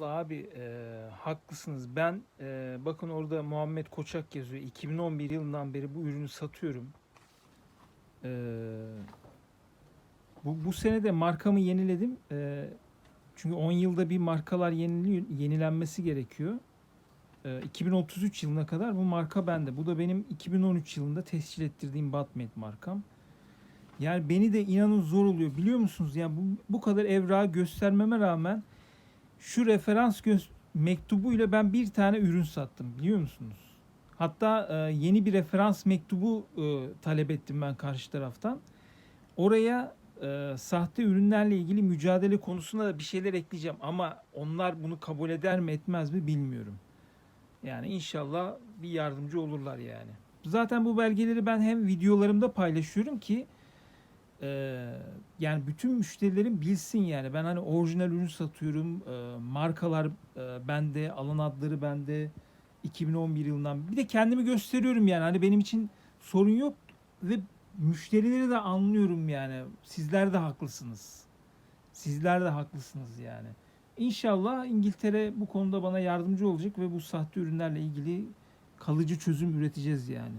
Abi e, haklısınız. Ben e, bakın orada Muhammed Koçak yazıyor. 2011 yılından beri bu ürünü satıyorum. E, bu, bu sene de markamı yeniledim. E, çünkü 10 yılda bir markalar yeniliyor, yenilenmesi gerekiyor. E, 2033 yılına kadar bu marka bende. Bu da benim 2013 yılında tescil ettirdiğim Batmet markam. Yani beni de inanın zor oluyor. Biliyor musunuz? Yani bu, bu kadar evrağı göstermeme rağmen şu referans göz mektubuyla ben bir tane ürün sattım biliyor musunuz? Hatta e, yeni bir referans mektubu e, talep ettim ben karşı taraftan. Oraya e, sahte ürünlerle ilgili mücadele konusunda da bir şeyler ekleyeceğim ama onlar bunu kabul eder mi etmez mi bilmiyorum. Yani inşallah bir yardımcı olurlar yani. Zaten bu belgeleri ben hem videolarımda paylaşıyorum ki ee, yani bütün müşterilerim bilsin yani. Ben hani orijinal ürün satıyorum Ee, markalar e, bende alan adları bende 2011 yılından. Bir de kendimi gösteriyorum yani. Hani benim için sorun yok ve müşterileri de anlıyorum yani. Sizler de haklısınız. Sizler de haklısınız yani. İnşallah İngiltere bu konuda bana yardımcı olacak ve bu sahte ürünlerle ilgili kalıcı çözüm üreteceğiz yani.